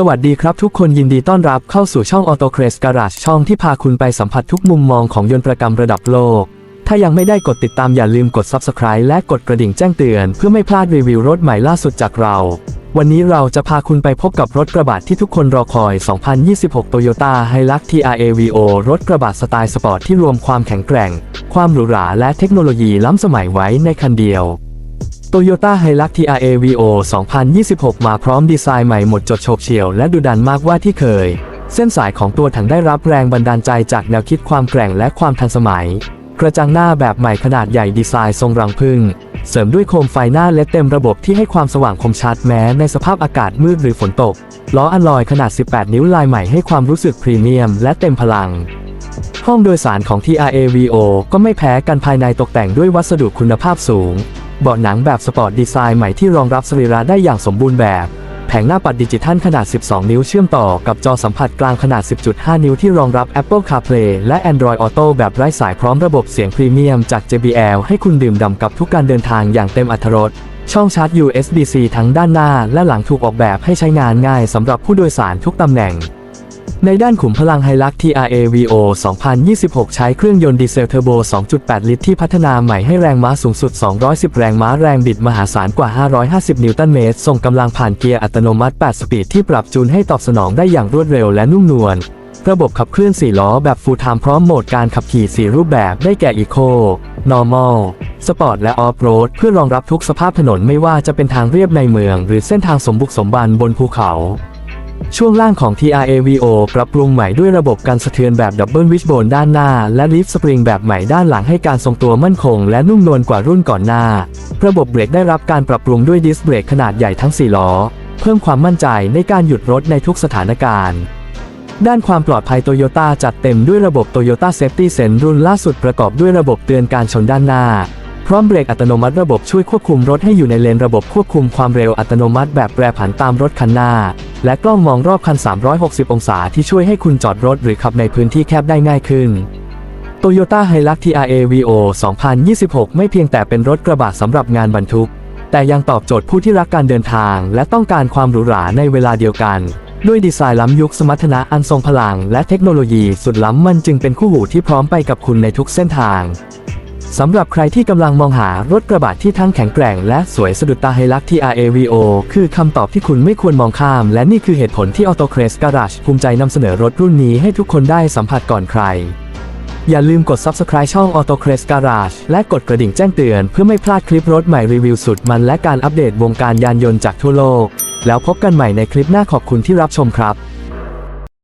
สวัสดีครับทุกคนยินดีต้อนรับเข้าสู่ช่อง Auto c r a z Garage ช่องที่พาคุณไปสัมผัสทุกมุมมองของยนต์ประกรรมระดับโลก ถ้ายังไม่ได้กดติดตามอย่าลืมกด Subscribe และกดกระดิ่งแจ้งเตือน เพื่อไม่พลาดรีวิวรถใหม่ล่าสุดจากเรา วันนี้เราจะพาคุณไปพบกับรถกระบะที่ทุกคนรอคอย 2026 Toyota Hilux TRAVO รถกระบะสไตล์สปอร์ตที่รวมความแข็งแกร่ง ความหรูหราและเทคโนโลยีล้ำสมัยไว้ในคันเดียว Toyota Hilux TRAVO 2026 มาพร้อมดีไซน์ใหม่หมดจดโฉบเฉี่ยวและดุดันมากว่าที่เคย เส้นสายของตัวถังได้รับแรงบันดาลใจจากแนวคิดความแกร่งและความทันสมัย กระจังหน้าแบบใหม่ขนาดใหญ่ดีไซน์ทรงรังผึ้งเสริมด้วยโคมไฟหน้าเลดเต็มระบบที่ให้ความสว่างคมชัดแม้ในสภาพอากาศมืดหรือฝนตก ล้ออัลลอยขนาด 18 นิ้วลายใหม่ให้ความรู้สึกพรีเมียมและเต็มพลังห้องโดยสารของ TRAVO ก็ไม่แพ้กันภายในตกแต่งด้วยวัสดุคุณภาพสูง เบาะหนังแบบสปอร์ตดีไซน์ใหม่ที่รองรับสรีระได้อย่างสมบูรณ์แบบ แผงหน้าปัดดิจิทัลขนาด 12 นิ้วเชื่อมต่อกับจอสัมผัสกลางขนาด 10.5 นิ้วที่รองรับ Apple CarPlay และ Android Auto แบบไร้สายพร้อมระบบเสียงพรีเมียมจาก JBL ให้คุณดื่มด่ำกับทุกการเดินทางอย่างเต็มอรรถรสช่องชาร์จ USB-C ทั้งด้านหน้าและหลังถูกออกแบบให้ใช้งานง่ายสำหรับผู้โดยสารทุกตำแหน่ง ในด้านขุมพลังไฮลัก TRAVO 2026 ใช้เครื่องยนต์ดีเซลเทอร์โบ 2.8 ลิตรที่พัฒนาใหม่ให้แรงม้าสูงสุด 210 แรงม้าแรงบิดมหาศาลกว่า 550 นิวตันเมตร ส่งกำลังผ่านเกียร์อัตโนมัติ 8 สปีดที่ปรับจูนให้ตอบสนองได้อย่างรวดเร็วและนุ่มนวล ระบบขับเคลื่อน 4 ล้อแบบ Full Time พร้อมโหมดการขับขี่ 4 รูปแบบได้แก่ Eco Normal Sport และ Off Road เพื่อรองรับทุกสภาพถนนไม่ว่าจะเป็นทางเรียบในเมือง หรือเส้นทางสมบุกสมบันบนภูเขา ช่วงล่างของ TRAVO ปรับปรุงใหม่ด้วยระบบการสะเทือนแบบดับเบิลวิชโบนด้านหน้า และลิฟต์สปริงแบบใหม่ด้านหลังให้การทรงตัวมั่นคงและนุ่มนวลกว่ารุ่นก่อนหน้า ระบบเบรกได้รับการปรับปรุงด้วยดิสเบรกขนาดใหญ่ทั้ง 4 ล้อ เพิ่มความมั่นใจในการหยุดรถในทุกสถานการณ์ด้านความปลอดภัยโตโยต้าจัดเต็มด้วยระบบ Toyota Safety Sense รุ่นล่าสุดประกอบด้วยระบบเตือนการชนด้านหน้า พร้อมเบรกอัตโนมัติระบบช่วยควบคุมรถให้อยู่ในเลนระบบควบคุมความเร็วอัตโนมัติแบบแปรผันตามรถคันหน้า และกล้องมองรอบคัน 360 องศาที่ช่วยให้คุณจอดรถหรือขับในพื้นที่แคบได้ง่ายขึ้น Toyota Hilux TRAVO 2026 ไม่เพียงแต่เป็นรถกระบะสำหรับงานบรรทุก แต่ยังตอบโจทย์ผู้ที่รักการเดินทาง และต้องการความหรูหราในเวลาเดียวกัน ด้วยดีไซน์ล้ำยุคสมรรถนะอันทรงพลัง และเทคโนโลยีสุดล้ำมันจึงเป็นคู่หูที่พร้อมไปกับคุณในทุกเส้นทาง สำหรับใครที่กำลังมองหารถกระบะที่ทั้งแข็งแกร่งและสวยสะดุดตาไฮลัก TRAVO คือคำตอบที่คุณไม่ควรมองข้าม และนี่คือเหตุผลที่ Auto c r a z Garage ภูมิใจนำเสนอรถรุ่นนี้ให้ทุกคนได้สัมผัสก่อนใคร อย่าลืมกด Subscribe ช่อง Auto c r a z Garage และกดกระดิ่งแจ้งเตือนเพื่อไม่พลาดคลิปรถใหม่รีวิวสุดมันและการอัปเดตวงการยานยนต์จากทั่วโลก แล้วพบกันใหม่ในคลิปหน้าขอบคุณที่รับชมครับ